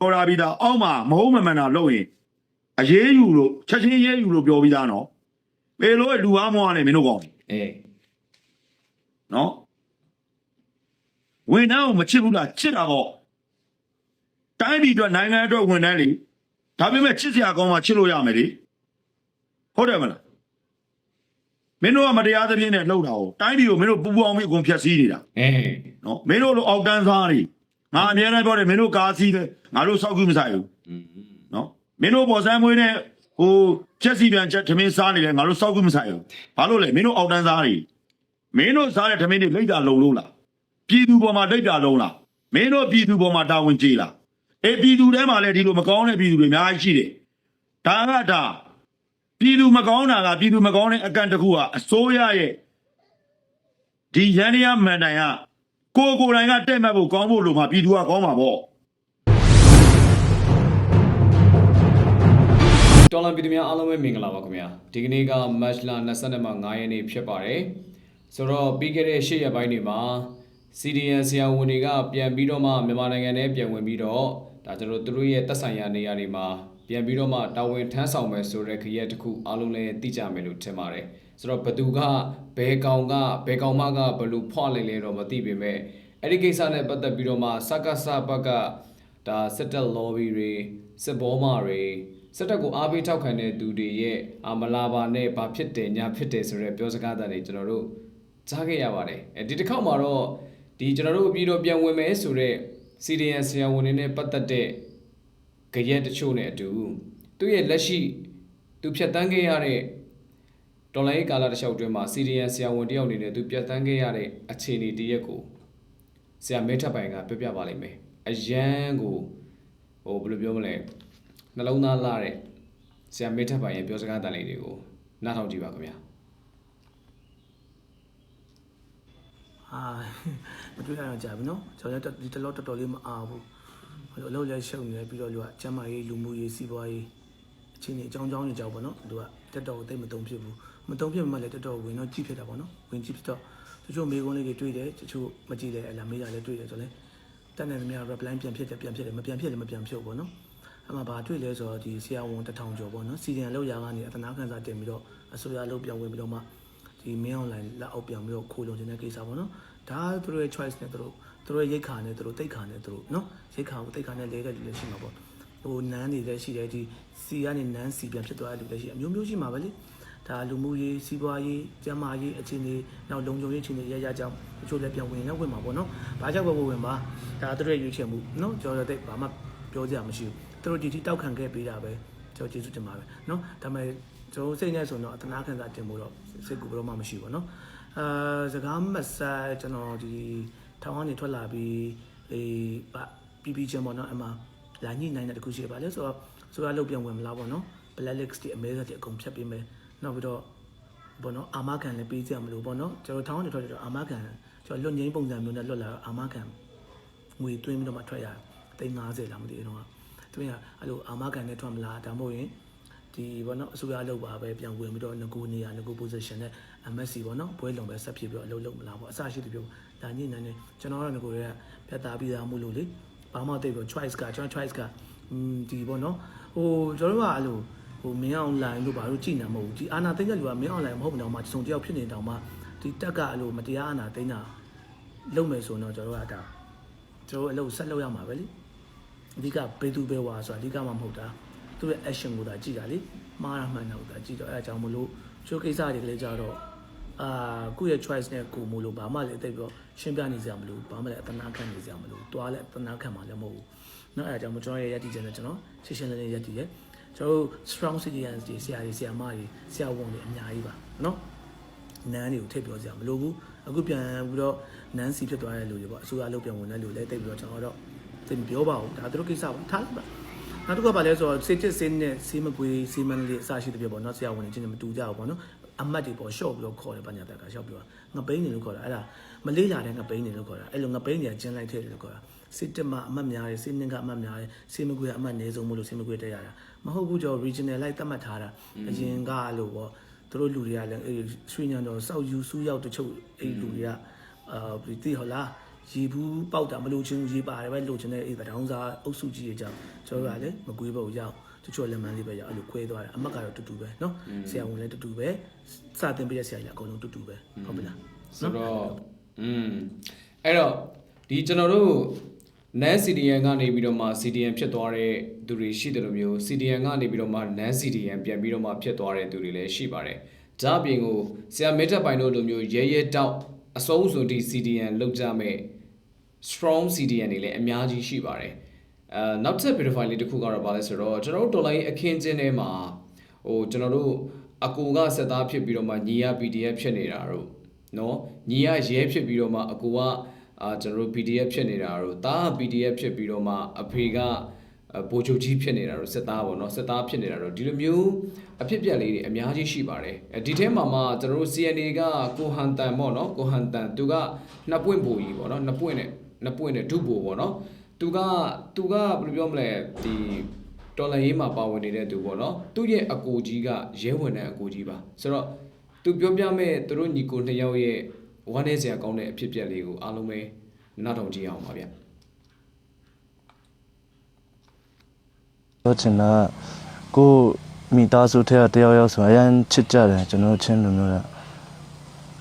ပေါ်လာပြီးသားအောက်မှာမဟုတ်မမှန်တာလုပ်ရင်အရေးယူလို့ချက်ချင်းရေးယူလို့ပြောပြီးသားနော်ပေလို့လူအားမောကနေမင်းတို့ကောင်းအေးနော်ဝန်ထမ်းကိုမချစ်ဘူးလားချစ်တာပေါ့တိုင်းပြည်အတွက်နိုင်ငံအတွက်ဝန်ထမ်းလေဒါပေမဲ့ချစ်စရာကောင်းမှချစ်လို့ရမယ်လေဟုတ်တယ်မလားမင်းတို့ကမတရားသဖြင့်နဲ့လှုပ်တာကိုတိုင်းပြည်ကိုမင်းတို့ပူပူအောင်ပြီးအကုန်ဖျက်ဆီးနေတာအေးနော်မင်းတို့လိုအောက်တန်းစားတွေ ငါအများနဲ့ပြောတယ်မင်းတို့ကားစီးတယ်ငါတို့စောက်ကူးမဆိုင်ဘူးอืมနော်မင်းတို့ပေါ်ဆန်းမွေးနဲ့ဟိုချက်စီပြန်ချက်ထမင်းစားနေတယ်ငါတို့စောက်ကူးမဆိုင်ဘူးဘာလို့လဲမင်းတို့အောက်တန်းစားတွေမင်းတို့စားတဲ့ထမင်းတွေလိတ်တာလုံလို့လားပြည်သူပေါ်မှာလိတ်တာလုံလားမင်းတို့ပြည်သူပေါ်မှာတာဝန်ကြီးလားအေးပြည်သူထဲမှာလည်းဒီလိုမကောင်းတဲ့ပြည်သူတွေအများကြီးရှိတယ်ဒါကဒါပြည်သူမကောင်းတာကပြည်သူမကောင်းတဲ့အကန့်တစ်ခုကအစိုးရရဲ့ဒီရန်ရမန်တိုင်က ကိုယ်ကိုယ်တိုင်ကတက်မှတ်ဖို့ကောင်းဖို့လို့မှပြည်သူကကောင်းမှာပေါ့တော်လန်ပြည်သူများအားလုံးပဲမင်္ဂလာပါခင်ဗျာဒီကနေ့ကမတ်လ22မှာ9ရက်နေ့ဖြစ်ပါတယ်ဆိုတော့ပြီးခဲ့တဲ့10ရက်ပိုင်းတွေမှာ CDN ဆရာဝန်တွေကပြန်ပြီးတော့မှမြန်မာနိုင်ငံထဲပြန်ဝင်ပြီးတော့ဒါကျွန်တော်တို့သူတို့ရဲ့တက်ဆိုင်ရာနေရာတွေမှာပြန်ပြီးတော့မှတာဝန်ထမ်းဆောင်မယ်ဆိုတဲ့ခရီးတစ်ခုအားလုံးလည်းသိကြမယ်လို့ထင်ပါတယ် ဆိုတော့ဘသူကဘယ်ကောင်ကဘယ်ကောင်မကဘယ်လိုဖွာလိုက်လဲတော့မသိပေမဲ့အဲ့ဒီကိစ္စနဲ့ပတ်သက်ပြီးတော့မှစက္ကစဘက်ကဒါစစ်တပ် lobby တွေစစ်ဘောမာတွေစက်တက်ကိုအားပေးထောက်ခံတဲ့သူတွေရဲ့အာမလာပါနဲ့ဘာဖြစ်တယ်ညာဖြစ်တယ်ဆိုတဲ့ပြောစကားတွေကျွန်တော်တို့ကြားခဲ့ရပါတယ်အဲဒီတစ်ခေါက်မှာတော့ဒီကျွန်တော်တို့ပြည်တော်ပြန်ဝင်မယ်ဆိုတဲ့ CDN ဆရာဝန်တွေနဲ့ပတ်သက်တဲ့ကြရက်တချို့နဲ့အတူသူ့ရဲ့လက်ရှိသူဖြတ်တန်းခဲ့ရတဲ့ တော်လိုင်းကာလတစ်လျှောက်အတွင်းမှာ CDN ဆရာဝန်တယောက်အနေနဲ့သူပြတ်တန်းခဲ့ရတဲ့အခြေအနေတရက်ကိုဆရာမဲထပ်ပိုင်ကပြောပြပါလိမ့်မယ်အရန်ကိုဟိုဘယ်လိုပြောမလဲနှလုံးသားလာတဲ့ဆရာမေထပ်ပိုင်ရဲ့ပြောစကားတန်လေးတွေကိုနားထောင်ကြည့်ပါခင်ဗျာအာမတွေ့ရတော့ကြာပြီနော်ကျွန်တော်လည်းဒီတလောတော်တော်လေးမအားဘူးဟိုအလုပ်လည်းရှုပ်နေတယ်ပြီးတော့လူကကျမ်းမာရေးလူမှုရေးစီးပွားရေးအချင်းကြီးအကြောင်းကြောင်းတွေကြောက်ပေါ့နော်သူကတက်တော်ကိုတိတ်မတုံဖြစ်ဘူး မတုံဖြစ်မှလည်းတက်တော်ဝင်တော့ကြည့်ဖြစ်တာပေါ့နော်ဝင်ကြည့်ဖြစ်တော့တချို့မေကုန်းလေးတွေတွေ့တယ်တချို့မကြည့်လဲအလားမေးရလဲတွေ့တယ်ဆိုလဲတက်နေတယ်များ reply ပြန်ဖြစ်တယ်ပြန်ဖြစ်တယ်မပြန်ဖြစ်လည်းမပြန်ဖြုတ်ပေါ့နော်အမှဘာတွေ့လဲဆိုတော့ဒီဆရာဝန်တစ်ထောင်ကျော်ပေါ့နော်စီဒီအန်လောက်ရာကနေအသနာခံစာတင်ပြီးတော့အစိုးရလောက်ပြန်ဝင်ပြီးတော့မှဒီမင်း online လက်အောက်ပြန်ပြီးတော့ခိုးလုံနေတဲ့ကိစ္စပေါ့နော်ဒါကသူတို့ရဲ့ choice နဲ့သူတို့သူတို့ရဲ့ရိတ်ခါနဲ့သူတို့တိတ်ခါနဲ့သူတို့နော်ရိတ်ခါကိုတိတ်ခါနဲ့လဲတဲ့လူလည်းရှိမှာပေါ့ဟိုနန်းတွေလည်းရှိတယ်ဒီစီကနေနန်းစီပြန်ဖြစ်သွားတဲ့လူလည်းရှိအမျိုးမျိုးရှိမှာပဲလေ ဒါလူမှုရေးစီးပွားရေးကျန်းမာရေးအခြေအနေနောက်လုံခြုံရေးအခြေအနေရရကြောင်းတချို့လည်းပြန်ဝင်ရောက်ဝင်မှာပေါ့နော်။ဘာကြောင့်ပဲဝင်မှာဒါသူတို့ရဲ့ရွေးချယ်မှုနော်ကျွန်တော်တို့ဘာမှပြောကြမှာမရှိဘူး။သူတို့ဒီထိတောက်ခံခဲ့ပေးတာပဲကျွန်တော်ကျေးဇူးတင်ပါပဲနော်။ဒါပေမဲ့ကျွန်တော်စိတ်နဲ့ဆိုတော့အတနာခံစားတင်ဖို့တော့စိတ်ကူဘယ်တော့မှမရှိဘူးနော်။အာစကားမဆက်ကျွန်တော်ဒီထောင်ကနေထွက်လာပြီးအေးပြီးပြီးချင်းပေါ့နော်အမှလာညှိနိုင်တဲ့တခုရှိပါလေဆိုတော့ဆိုရလောက်ပြန်ဝင်မလားပေါ့နော် black list တွေအမဲစားတွေအကုန်ဖြတ်ပေးမယ် နောက်ပြီးတော့ပေါ့နော်အာမခံလည်းပေးကြမလို့ပေါ့နော်ကျွန်တော်ထောင်ကနေထွက်ကြတော့အာမခံကျွန်တော်လွတ်ငင်းပုံစံမျိုးနဲ့လွတ်လာတော့အာမခံငွေသွင်းပြီးတော့မှထွက်ရတယ်350လားမသိဘူးတော့သူကအဲ့လိုအာမခံနဲ့ထွက်မလားဒါမှမဟုတ်ရင်ဒီဘောနော်အစိုးရလောက်ပါပဲပြန်ဝင်ပြီးတော့ငကိုနေရငကို position နဲ့ MSC ဘောနော်ပွဲလုံးပဲဆက်ဖြစ်ပြီးတော့အလုပ်လုပ်မလားပေါ့အစရှိတယ်ပြောဒါညနေနေကျွန်တော်ကတော့ငကိုတွေကပြတ်သားပြီးသားမှုလို့လေဘာမှတိတ်ပြီး choice ကကျွန်တော် choice ကอืมဒီဘောနော်ဟိုကျွန်တော်တို့ကအဲ့လိုဟိုမင်းအောင် line လို့ဘာလို့ကြည်နေမဟုတ်ဘူးဒီအာနာသိတဲ့လူကမင်းအောင် line မဟုတ်ဘူးတော့မှစုံတယောက်ဖြစ်နေတောင်မှဒီတက်ကအဲ့လိုမတရားအာနာသိတာလုပ်မယ်ဆိုတော့ကျွန်တော်တို့ကဒါကျွန်တော်တို့အလုပ်ဆက်လုပ်ရမှာပဲလေအဓိကဘေးသူပဲဝါဆိုတာအဓိကမှမဟုတ်တာ သူ့ရဲ့ action ကိုသာကြည့်တာလေမှားတာမှန်တာကိုသာကြည့်တော့အဲအကြောင်းမလို့ချိုးကိစ္စတွေလည်းကြတော့အာကိုယ့်ရဲ့ choice နဲ့ကိုယ်မလို့ဘာမှလည်းတိတ်ပြီးတော့ရှင်းပြနေစရာမလိုဘာမှလည်းအတနာခံနေစရာမလိုတွားလည်းအတနာခံမှလည်းမဟုတ်ဘူးเนาะအဲအကြောင်းမကျွန်တော်ရဲ့ရည်တည်ချက်နဲ့ကျွန်တော်ရှင်းရှင်းလင်းလင်းရည်တည်ရဲ့ ကျွန်တော်တို့ strong citizens တွေဆရာတွေဆရာမတွေဆရာဝန်တွေအများကြီးပါနော်နန်းတွေကိုထည့်ပြောစရာမလိုဘူးအခုပြန်ပြီးတော့နန်းစီဖြစ်သွားတဲ့လူတွေပေါ့အစိုးရလုပ်ပြန်ဝင်တဲ့လူလည်းတိတ်ပြီးတော့ကျွန်တော်တော့သိမပြောပါဘူးဒါသူတို့ကိစ္စပါထားလိုက်ပါနောက်တစ်ခုကပါလဲဆိုတော့စေတစ်စင်းနဲ့စေမကွေးစေမန္တလေးအစရှိတဲ့ပြပေါ့နော်ဆရာဝန်တွေချင်းမတူကြဘူးပေါ့နော်အမတ်တွေပေါ်ရှော့ပြီးတော့ခေါ်တယ်ပညာတက်ကရှော့ပြီးတော့ငပိန်းတွေလို့ခေါ်တာအဲ့ဒါမလေးရတဲ့ငပိန်းတွေလို့ခေါ်တာအဲ့လိုငပိန်းတွေကကျင်းလိုက်တဲ့လို့ခေါ်တာစစ်တမအမတ်များတယ်စေနင်းကအမတ်များတယ်စေမကွေးကအမတ်နေဆုံးမို့လို့စေမကွေးတက်ရတာ မဟုတ်ဘူးကျော် regional လိုက်သတ်မှတ်ထားတာအရင်ကလို့ပေါ့သူတို့လူတွေကလည်းအဲ့ရွှေညံတော်စောက်ယူစူးရောက်တချို့အဲ့လူတွေကအာဒီတိဟလား ရေဘူးပေါက်တာမလို့ချင်းဘူးရေပါတယ်ပဲလို့ချင်းတဲ့အေးပတောင်းစားအုပ်စုကြီးတွေကြောင့်ကျွန်တော်ကလည်းမကွေးဘုတ်ရောက်တချို့လက်မန်းလေးပဲရောက်အဲ့လိုခွဲသွားတယ်အမတ်ကတော့တူတူပဲเนาะဆရာဝန်လည်းတူတူပဲစတင်ပြတဲ့ဆရာကြီးအကုန်လုံးတူတူပဲဟုတ်ပြီလား ဆိုတော့อืมအဲ့တော့ဒီကျွန်တော်တို့ NAN CDN ကနေပြီးတော့မှ CDN ဖြစ်သွားတဲ့သူတွေရှိတယ်လို့မျိုး CDN ကနေပြီးတော့မှ NAN CDN ပြန်ပြီးတော့မှဖြစ်သွားတဲ့သူတွေလည်းရှိပါတယ်။ဒါအပြင်ကိုဆရာမက်တက်ပိုင်တို့လိုမျိုးရဲရဲတောက်အစုံးစုံတီ CDN လောက်ကြမဲ့ strong CDN တွေလည်းအများကြီးရှိပါတယ်။အဲနောက်ထပ် verify လေးတစ်ခုကတော့ဗာလဲဆိုတော့ကျွန်တော်တို့တော်လိုင်းအခင်းချင်းထဲမှာဟိုကျွန်တော်တို့အကူကစက်သားဖြစ်ပြီးတော့မှညီရ PDF ဖြစ်နေတာတို့နော်ညီရရဲဖြစ်ပြီးတော့မှအကူက အာကျွန်တော်တို့ PDF ဖြစ်နေတာတို့တား PDF ဖြစ်ပြီးတော့မှအဖေကဘိုလ်ချုပ်ကြီးဖြစ်နေတာတို့စစ်သားပေါ့နော်စစ်သားဖြစ်နေတာတို့ဒီလိုမျိုးအဖြစ်ပြက်လေးတွေအများကြီးရှိပါတယ်အဲဒီထဲမှာမှကျွန်တော်တို့ CNA ကကိုဟန်တန်ပေါ့နော်ကိုဟန်တန်သူကနှစ်ပွင့်ပူကြီးပေါ့နော်နှစ်ပွင့်နဲ့နှစ်ပွင့်နဲ့ဒုပူပေါ့နော်သူကသူကဘယ်လိုပြောမလဲဒီတော်လန်ရေးမှာပါဝင်နေတဲ့သူပေါ့နော်သူ့ရဲ့အကိုကြီးကရဲဝင်တဲ့အကိုကြီးပါဆိုတော့သူပြောပြမဲ့သူတို့ညီကိုနှစ်ယောက်ရဲ့ ဝမ်းနေစရာကောင်းတဲ့အဖြစ်ပြက်လေးကိုအားလုံးပဲနားထောင်ကြည့်အောင်ပါဗျပြောချင်တာကကိုယ့်မိသားစုထဲကတယောက်ယောက်ဆိုအရင်ချစ်ကြတယ်ကျွန်တော်ချင်းလူမျိုးကဒါ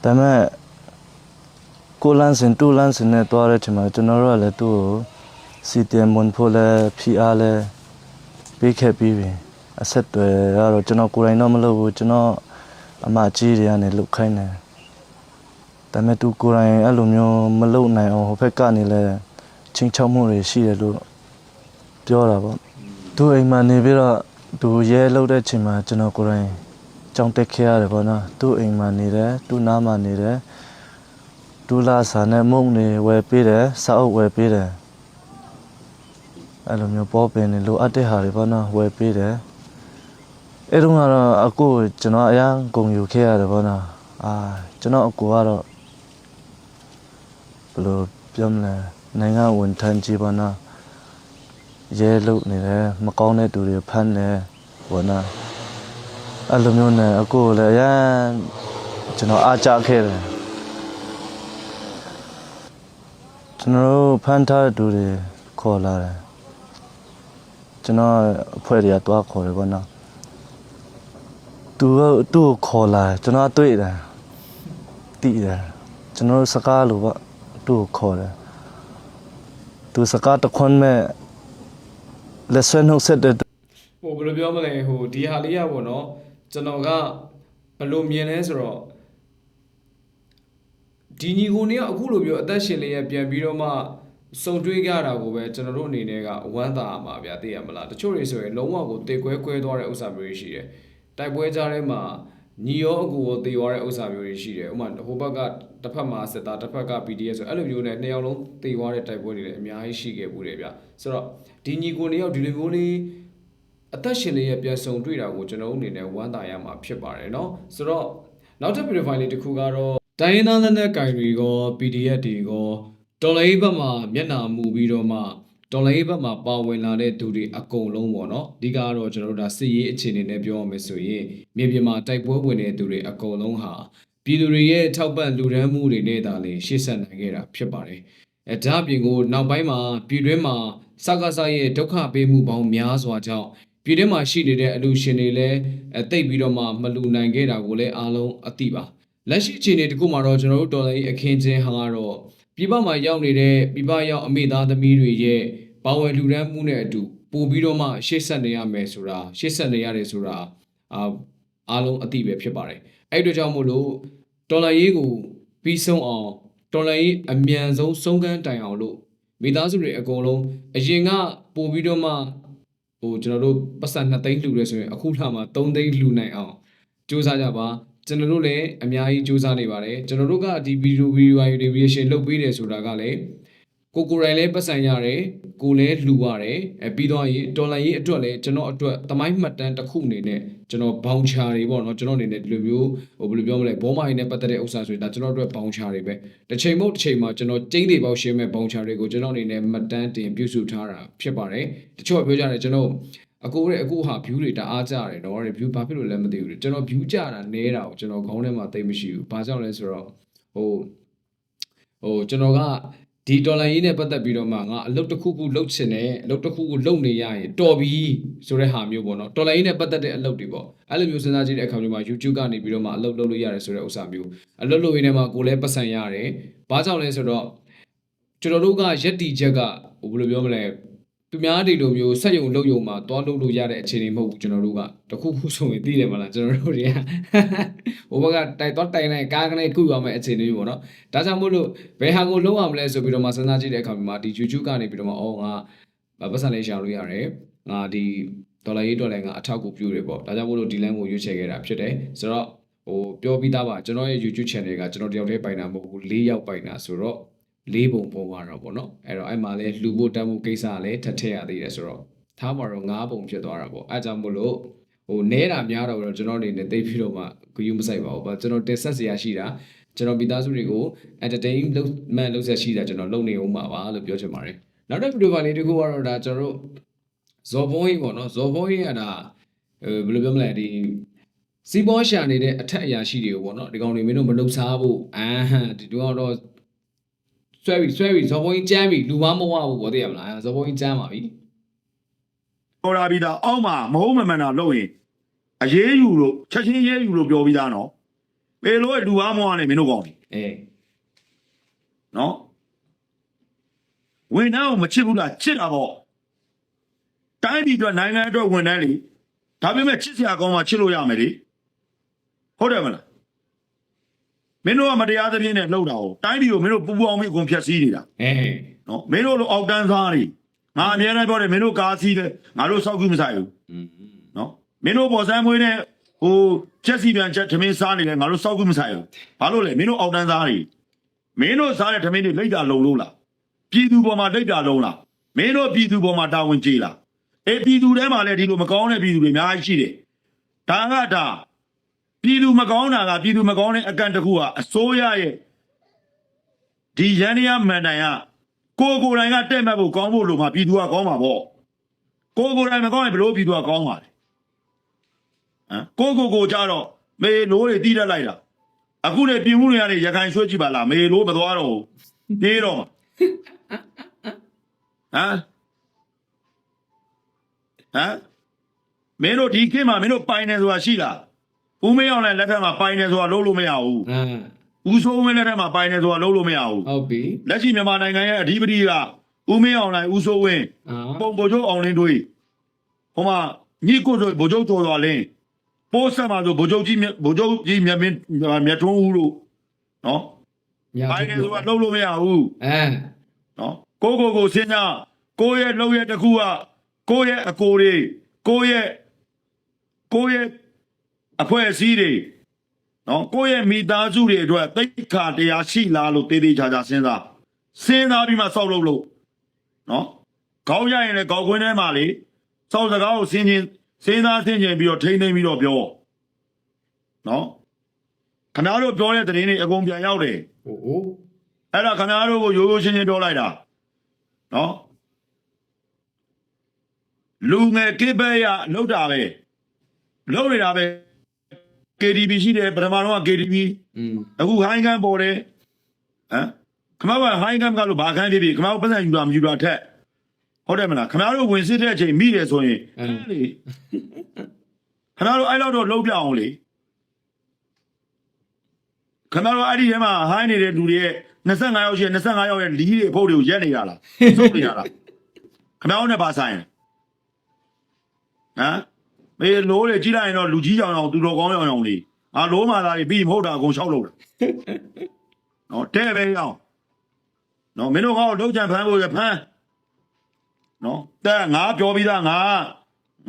ပေမဲ့ကိုလန်းစင်တူလန်းစင်နဲ့တွားတဲ့ချိန်မှာကျွန်တော်တို့ကလည်းသူ့ကိုစီတင်မွန်ဖို့လဲဖီအားလဲပေးခဲ့ပြီးပြီအဆက်တွေကတော့ကျွန်တော်ကိုယ်တိုင်တော့မလုပ်ဘူးကျွန်တော်အမကြီးတွေကနေလုတ်ခိုင်းတယ် ဒါပေမဲ့သူကိုယ်တိုင်အဲ့လိုမျိုးမလုပ်နိုင်အောင်ဟိုဘက်ကနေလဲချင်းချောက်မှုတွေရှိတယ်လို့ပြောတာပေါ့သူအိမ်မှာနေပြီးတော့သူရဲလှုပ်တဲ့ချိန်မှာကျွန်တော်ကိုယ်တိုင်ကြောင်တက်ခဲ့ရတယ်ပေါ့နော်သူအိမ်မှာနေတယ်သူနားမှာနေတယ်သူလာစာနဲ့မုံနေဝယ်ပေးတယ်စာအုပ်ဝယ်ပေးတယ်အဲ့လိုမျိုးပေါ်ပင်နေလိုအပ်တဲ့ဟာတွေပေါ့နော်ဝယ်ပေးတယ်အဲ့တော့ကတော့အကိုကိုကျွန်တော်အရန်ဂုံယူခဲ့ရတယ်ပေါ့နော်အာကျွန်တော်အကိုကတော့ ဘယ်လိုပြောမလဲနိုင်ငံဝန်ထမ်းကြီးပေါ့နော်ရဲလုတ်နေတယ်မကောင်းတဲ့သူတွေဖမ်းတယ်ဘောနာအဲ့လိုမျိုးနဲ့အကိုကလည်းအရန်ကျွန်တော်အားကြခဲ့တယ်ကျွန်တော်တို့ဖမ်းထားတဲ့သူတွေခေါ်လာတယ်ကျွန်တော်အဖွဲ့တွေကတွားခေါ်တယ်ဘောနာသူကသူ့ကိုခေါ်လာတယ်ကျွန်တော်တွေ့တယ်တိတယ်ကျွန်တော်တို့စကားလို့ပေါ့ သူ့ကိုခေါ်တယ်သူစကားတစ်ခွန်းမဲ့လက်ဆွဲနှုတ်ဆက်တဲ့ဟိုဘယ်လိုပြောမလဲဟိုဒီဟာလေးရပေါ့နော်ကျွန်တော်ကဘယ်လိုမြင်လဲဆိုတော့ဒီညီကိုနေကအခုလိုပြောအသက်ရှင်လေးရပြန်ပြီးတော့မှစုံတွေးကြတာကိုပဲကျွန်တော်တို့အနေနဲ့ကဝမ်းသာမှာဗျာသိရမလားတချို့တွေဆိုရင်လုံးဝကိုတေကွဲကွဲသွားတဲ့ဥစ္စာမျိုးတွေရှိတယ်တိုက်ပွဲကြားထဲမှာညီရောအကူရောတေသွားတဲ့ဥစ္စာမျိုးတွေရှိတယ်ဥပမာဟိုဘက်က တစ်ဖက်မှာစစ်သားတစ်ဖက်က PDF ဆိုအဲ့လိုမျိုးနဲ့နှစ်ယောက်လုံးတေသွားတဲ့တိုက်ပွဲတွေလည်းအများကြီးရှိခဲ့ဘူးတယ်ဗျဆိုတော့ဒီညီကိုနေရောက်ဒီလိုမျိုးလေး အသက်ရှင်လေးရဲ့ပြန်ဆုံတွေ့တာကိုကျွန်တော်တို့အနေနဲ့ဝမ်းသာရမှာဖြစ်ပါတယ်เนาะဆိုတော့နောက်ထပ် profile လေးတစ်ခုကတော့တိုင်းရင်းသားလက်နက်ကင်တွေရော PDF တွေရောတော်လိုင်းဘက်မှာမျက်နှာမူပြီးတော့မှတော်လိုင်းဘက်မှာပါဝင်လာတဲ့သူတွေအကုန်လုံးပေါ့เนาะအဓိကကတော့ကျွန်တော်တို့ဒါစစ်ရေးအခြေအနေနဲ့ပြောရမယ်ဆိုရင်မြေပြင်မှာတိုက်ပွဲဝင်တဲ့သူတွေအကုန်လုံးဟာ ပြည်သူတွေရဲ့ထောက်ပံ့လူဒန်းမှုတွေနဲ့ဒါလည်းရှေ့ဆက်နိုင်ခဲ့တာဖြစ်ပါတယ်အဲဒါအပြင်ကိုနောက်ပိုင်းမှာပြည်တွင်းမှာစကားစားရဲ့ဒုက္ခပေးမှုပေါင်းများစွာကြောင့်ပြည်တွင်းမှာရှိနေတဲ့အလူရှင်တွေလည်းအသိပ်ပြီးတော့မှမလူနိုင်ခဲ့တာကိုလည်းအားလုံးအသိပါလက်ရှိအခြေအနေတခုမှာတော့ကျွန်တော်တို့တော်လိုင်းအခင်းချင်းဟာကတော့ပြည်ပမှာရောက်နေတဲ့ပြည်ပရောက်အမိသားသမီးတွေရဲ့ပါဝင်လူဒန်းမှုနဲ့အတူပို့ပြီးတော့မှရှေ့ဆက်နေရမယ်ဆိုတာရှေ့ဆက်နေရတယ်ဆိုတာအာအားလုံးအသိပဲဖြစ်ပါတယ် အဲ့ဒီအတွက်ကြောင့်မို့လို့တော်လိုင်းရေးကိုပြီးဆုံးအောင်တော်လိုင်းရေးအမြန်ဆုံးဆုံးကန်းတိုင်အောင်လို့မိသားစုတွေအကုန်လုံးအရင်ကပို့ပြီးတော့မှဟိုကျွန်တော်တို့ပတ်စံ2သိန်းလှူရဲဆိုရင်အခုလှမှာ3သိန်းလှူနိုင်အောင်စူးစမ်းကြပါကျွန်တော်တို့လည်းအများကြီးစူးစမ်းနေပါတယ်ကျွန်တော်တို့ကဒီဗီဒီယိုဗီဒီယိုရီ reaction လုပ်ပေးတယ်ဆိုတာကလည်းကိုကိုယ်တိုင်လည်းပတ်စံရတယ်ကိုလည်းလှူရတယ်အဲပြီးတော့ရင်တော်လိုင်းရေးအတွက်လည်းကျွန်တော်အတွက်သမိုင်းမှတ်တမ်းတစ်ခုအနေနဲ့ ကျွန်တော်ဘောင်ချာတွေပေါ့နော်ကျွန်တော်အနေနဲ့ဒီလိုမျိုးဟိုဘယ်လိုပြောမလဲဘောမိုင်းနဲ့ပတ်သက်တဲ့ဥစ္စာဆိုရင်ဒါကျွန်တော်တို့ဘောင်ချာတွေပဲတစ်ချိန်မဟုတ်တစ်ချိန်မှာကျွန်တော်ကျင်းတွေပေါက်ရှင်းမဲ့ဘောင်ချာတွေကိုကျွန်တော်အနေနဲ့မှတ်တမ်းတင်ပြုစုထားတာဖြစ်ပါတယ်တချို့ကပြောကြတယ်ကျွန်တော်အကိုရဲ့အကိုဟာ view တွေတအားကြတယ်တော့တဲ့ view ဘာဖြစ်လို့လဲမသိဘူးလေကျွန်တော် view ကြတာနဲတာကိုကျွန်တော်ခေါင်းထဲမှာသိမရှိဘူးဘာကြောင့်လဲဆိုတော့ဟိုဟိုကျွန်တော်က ဒီဒေါ်လာရေးနဲ့ပတ်သက်ပြီးတော့မှငါအလုပ်တစ်ခုခုလုပ်ချင်တယ်အလုပ်တစ်ခုခုလုပ်နေရရင်တော်ပြီဆိုတဲ့ဟာမျိုးပေါ့နော်ဒေါ်လာရေးနဲ့ပတ်သက်တဲ့အလုပ်တွေပေါ့အဲ့လိုမျိုးစဉ်းစားကြည့်တဲ့အခါမျိုးမှာ YouTube ကနေပြီးတော့မှအလုပ်လုပ်လို့ရတယ်ဆိုတဲ့ဥစ္စာမျိုးအလုပ်လုပ်ရင်းနဲ့မှကိုယ်လည်းပတ်စံရတယ်ဘာကြောင့်လဲဆိုတော့ကျွန်တော်တို့ကရက်တီချက်ကဟိုဘယ်လိုပြောမလဲ သူများတွေလိုမျိုးဆက်ယုံလုပ်ယုံမှာတွားလုပ်လို့ရတဲ့အခြေအနေမဟုတ်ဘူးကျွန်တော်တို့ကတခုခုဆိုရင်သိတယ်မလားကျွန်တော်တို့တွေကဟိုဘက်ကတိုက်တော့တိုင်လိုက်ကားကနေကုရမယ့်အခြေအနေမျိုးပေါ့နော်ဒါကြောင့်မို့လို့ဘယ်ဟာကိုလုံးအောင်မလဲဆိုပြီးတော့မှစဉ်းစားကြည့်တဲ့အခါမှာဒီ YouTube ကနေပြီးတော့မှအော်ငါပတ်စံလေးရှာလို့ရတယ်ငါဒီဒေါ်လာရေးဒေါ်လာငါအထောက်အကူပြုတယ်ပေါ့ဒါကြောင့်မို့လို့ဒီလမ်းကိုရွေးချယ်ခဲ့တာဖြစ်တယ်ဆိုတော့ဟိုပြောပြီးသားပါကျွန်တော်ရဲ့ YouTube channel ကကျွန်တော်တယောက်တည်းပိုင်တာမဟုတ်ဘူး၄ယောက်ပိုင်တာဆိုတော့ လေးပုံပေါ်သွားတော့ပေါ့နော်အဲ့တော့အဲ့မှာလဲလှူဖို့တက်မှုကိစ္စကလည်းထပ်ထည့်ရသေးတယ်ဆိုတော့ထားမှာတော့၅ပုံဖြစ်သွားတာပေါ့အဲ့ကြောင့်မို့လို့ဟိုနဲတာများတော့ကျွန်တော်အနေနဲ့သိပြီးတော့မှဂယူးမဆိုင်ပါဘူး။ဘာကျွန်တော်တင်ဆက်စရာရှိတာကျွန်တော်မိသားစုတွေကို entertain လုပ်မှန်လုပ်ဆက်ရှိတာကျွန်တော်လုပ်နေအောင်ပါပါလို့ပြောချင်ပါတယ်။နောက်တစ်ဗီဒီယိုပါလေးတစ်ခုကတော့ဒါကျွန်တော်တို့ဇော်ဘုံကြီးပေါ့နော်ဇော်ဘုံကြီးကဒါဟိုဘယ်လိုပြောမလဲဒီစီးပွားရှာနေတဲ့အထက်အရာရှိတွေကိုပေါ့နော်ဒီကောင်တွေမင်းတို့မလုံစားဖို့အာဟမ်ဒီတော့တော့ ဆွဲပြီဆွဲပြီဇော်ဘုံကြီးကြမ်းပြီလူမမဝဘူးပေါ့သိရမလားဇော်ဘုံကြီးကြမ်းပါပြီဟောလာပြီးသားအောက်မှာမဟုတ်မမှန်တာလုပ်ရင်အရေးယူလို့ချက်ချင်းရေးယူလို့ပြောပြီးသားနော်ပေလို့လူအားမောကနေမင်းတို့ကောင်းတယ်အေးနော်ဝန်ထမ်းကိုမချစ်ဘူးလားချစ်တာပေါ့တိုင်းပြည်အတွက်နိုင်ငံအတွက်ဝန်ထမ်းလေဒါပေမဲ့ချစ်စရာကောင်းမှချစ်လို့ရမယ်လေဟုတ်တယ်မလား မင်းတို့ကမတရားသဖြင့်နဲ့လှုပ်တာကိုတိုင်းပြည်ကိုမင်းတို့ပူပူအောင်ပြီးအကုန်ဖျက်ဆီးနေတာအေးနော်မင်းတို့လိုအောက်တန်းစားတွေငါအများနဲ့ပြောတယ်မင်းတို့ကားစီးတယ်ငါတို့စောက်ကူးမဆိုင်ဘူးอืมနော်မင်းတို့ပေါ်စမ်းမွေးနဲ့ဟိုချက်စီပြန်ချက်ထမင်းစားနေတယ်ငါတို့စောက်ကူးမဆိုင်ဘူးဘာလို့လဲမင်းတို့အောက်တန်းစားတွေမင်းတို့စားတဲ့ထမင်းတွေလိတ်တာလုံလို့လားပြည်သူပေါ်မှာလိတ်တာလုံလားမင်းတို့ပြည်သူပေါ်မှာတာဝန်ကြီးလားအေးပြည်သူထဲမှာလည်းဒီလိုမကောင်းတဲ့ပြည်သူတွေအများကြီးရှိတယ်ဒါကဒါ ပြည်သူမကောင်းတာကပြည်သူမကောင်းတဲ့အကန့်တစ်ခုကအစိုးရရဲ့ဒီရန်ရမန်တိုင်ကကိုယ်ကိုယ်တိုင်ကတက်မှတ်ဖို့ကောင်းဖို့လို့မှပြည်သူကကောင်းမှာပေါ့ကိုယ်ကိုယ်တိုင်မကောင်းရင်ဘယ်လို့ပြည်သူကကောင်းမှာလဲဟမ်ကိုကိုကိုကြတော့မေလိုးတွေတီးတက်လိုက်တာအခုလေပြင်မှုတွေကနေရခိုင်ရွှေ့ကြည့်ပါလားမေလိုးမသွားတော့ဘူးပြေးတော့မှာဟမ်ဟမ်မင်းတို့ဒီခေတ်မှာမင်းတို့ပိုင်နေဆိုတာရှိလား ဦးမေအောင်လည်းလက်ထက်မှာပိုင်နေဆိုတာလုံးလို့မရဘူးအာဦးစိုးဝင်းလက်ထက်မှာပိုင်နေဆိုတာလုံးလို့မရဘူးဟုတ်ပြီလက်ရှိမြန်မာနိုင်ငံရဲ့အဓိပတိကဦးမေအောင်လည်းဦးစိုးဝင်းအာပုံဗိုလ်ချုပ်အောင်လင်းတွေဟိုမှာညီကိုဆိုဗိုလ်ချုပ်တော်တော်လင်းပိုးဆက်မှာဆိုဗိုလ်ချုပ်ကြီးမြတ်ဗိုလ်ချုပ်ကြီးမြတ်မင်းမြတ်ထွန်းဦးလို့နော်ညာဘိုင်းနေဆိုတာလုံးလို့မရဘူးအဲနော်ကိုကိုကိုစဉ်းစားကိုယ့်ရဲ့လုံရဲ့တစ်ခုကကိုယ့်ရဲ့အကိုတွေကိုယ့်ရဲ့ကိုယ့်ရဲ့ အဖွဲ့အစည်းတွေနော်ကိုယ့်ရဲ့မိသားစုတွေအတွက်သိက္ခာတရားရှိလားလို့တေးသေးချာချာစဉ်းစားစဉ်းစားပြီးမှစောက်လုပ်လို့နော်ခေါင်းရရင်လည်းခေါင်းခွင်းထဲမှာလေစောက်စကားကိုစဉ်းချင်းစဉ်းစားစဉ်းချင်းပြီးတော့ထိမ့်သိမ့်ပြီးတော့ပြောနော်ခဏတို့ပြောတဲ့သတင်းတွေအကုန်ပြန်ရောက်တယ်ဟိုဟိုအဲ့ဒါခင်ဗျားတို့ကိုရိုးရိုးရှင်းရှင်းပြောလိုက်တာနော်လူငယ်ကိပ္ပရလောက်တာပဲလောက်နေတာပဲ KDB ရှိတယ်ပထမတော့ KDB อืมအခုဟိုင်းကန်ပေါ်တယ်ဟမ်ခမကဟိုင်းကန်ကလို့ဘာခန်းဖြစ်ဖြစ်ခမကပတ်စံယူတာမယူတာထက်ဟုတ်တယ်မလားခမတို့ဝင်စစ်တဲ့အချိန်မိတယ်ဆိုရင်အဲ့လေခမတို့အဲ့လောက်တော့လုံးပြအောင်လေခမတို့အဲ့ဒီထဲမှာဟိုင်းနေတဲ့လူတွေရဲ့25ယောက်ရှိ25ယောက်ရဲ့လီးတွေဖုတ်တွေကိုရက်နေရလားစုပ်နေရလားခမတို့နဲ့ပါဆိုင်ဟမ် မေလိုးတွေကြီးလိုက်ရင်တော့လူကြီးကြောင်အောင်သူတော်ကောင်းကြောင်အောင်လေအာလိုးမာသားတွေပြီးမဟုတ်တာအကုန်လျှောက်လို့တာနော်တဲ့ပဲရအောင်နော်မင်းတို့ငါ့ကိုလုံးချံဖမ်းဖို့ရဖမ်းနော်တဲ့ငါပြောပြီးသားငါ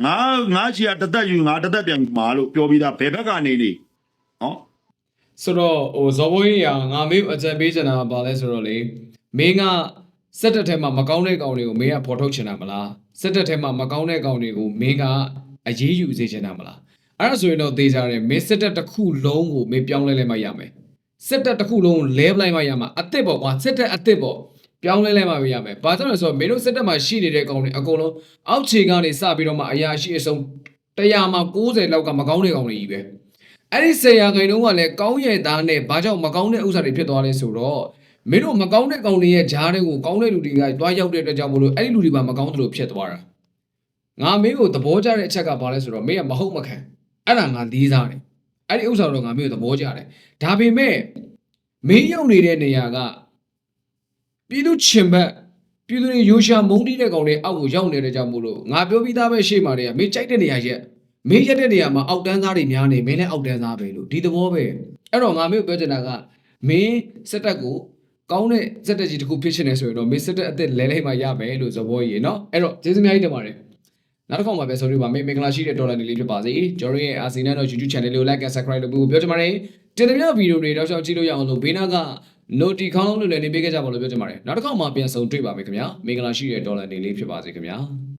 ငါငါချီကတသက်ယူငါတသက်ပြန်ယူမှာလို့ပြောပြီးသားဘယ်ဘက်ကနေနေနော်ဆိုတော့ဟိုဇော်ဘိုးကြီးကငါမေးအကြံပေးချင်တာကဘာလဲဆိုတော့လေမင်းကစက်တက်ထဲမှာမကောင်းတဲ့ကောင်တွေကိုမင်းကဖော်ထုတ်ချင်တာမလားစက်တက်ထဲမှာမကောင်းတဲ့ကောင်တွေကိုမင်းက အရေးယူစေချင်တာမလားအဲ့ဒါဆိုရင်တော့သေချာတယ်မင်းစက်တက်တစ်ခုလုံးကိုမင်းပြောင်းလဲလဲမှရမယ်စက်တက်တစ်ခုလုံးကိုလဲပလိုက်မှရမှာအစ်စ်ပေါ့ကွာစက်တက်အစ်စ်ပေါ့ပြောင်းလဲလဲမှရမယ်ဘာကြောင့်လဲဆိုတော့မင်းတို့စက်တက်မှာရှိနေတဲ့ကောင်တွေအကုန်လုံးအောက်ခြေကနေစပြီးတော့မှအရာရှိအစုံ100မှာ90လောက်ကမကောင်းတဲ့ကောင်တွေကြီးပဲအဲ့ဒီဆယ်ရာခိုင်နှုန်းကလည်းကောင်းရဲ့သားနဲ့ဘာကြောင့်မကောင်းတဲ့ဥစ္စာတွေဖြစ်သွားလဲဆိုတော့မင်းတို့မကောင်းတဲ့ကောင်တွေရဲ့ဂျားတွေကိုကောင်းတဲ့လူတွေကတွားရောက်တဲ့အတွက်ကြောင့်မလို့အဲ့ဒီလူတွေပါမကောင်းသလိုဖြစ်သွားတာ ငါမင်းကိုသဘောကျတဲ့အချက်ကဘာလဲဆိုတော့မင်းကမဟုတ်မခံအဲ့ဒါငါလေးစားတယ်အဲ့ဒီဥစ္စာတော့ငါမင်းကိုသဘောကျတယ်ဒါပေမဲ့မင်းရောက်နေတဲ့နေရာကပြည်သူချင်ဘက်ပြည်သူတွေရိုရှာမုန်းတီးတဲ့ကောင်တွေအောက်ကိုရောက်နေတဲ့ကြောင့်မို့လို့ငါပြောပြီးသားပဲရှေ့မှာတည်းကမင်းကြိုက်တဲ့နေရာရက်မင်းရက်တဲ့နေရာမှာအောက်တန်းသားတွေများနေမင်းလည်းအောက်တန်းသားပဲလို့ဒီသဘောပဲအဲ့တော့ငါမင်းကိုပြောချင်တာကမင်းစက်တက်ကိုကောင်းတဲ့စက်တက်ကြီးတစ်ခုဖြစ်ချင်တယ်ဆိုရင်တော့မင်းစက်တက်အသက်လဲလဲမှရမယ်လို့သဘောကြီးရေနော်အဲ့တော့ကျေးဇူးများကြီးတင်ပါတယ် နောက်တစ်ခေါက်မှာပဲဆိုလို့ပါမင်္ဂလာရှိတဲ့ဒေါ်လာလေးလေးဖြစ်ပါစေကျွန်တော်ရဲ့အာစီနန်တော့ YouTube channel လေးကို like and subscribe လုပ်ဖို့ပြောချင်ပါတယ်တင်တဲ့ဗီဒီယိုတွေတော့ရှောက်ကြည့်လို့ရအောင်လို့ဘေးနားက noti ခေါင်းလုံးလို့လည်းနေပေးခဲ့ကြပါလို့ပြောချင်ပါတယ်နောက်တစ်ခေါက်မှာပြန်ဆုံတွေ့ပါမယ်ခင်ဗျာမင်္ဂလာရှိတဲ့ဒေါ်လာလေးလေးဖြစ်ပါစေခင်ဗျာ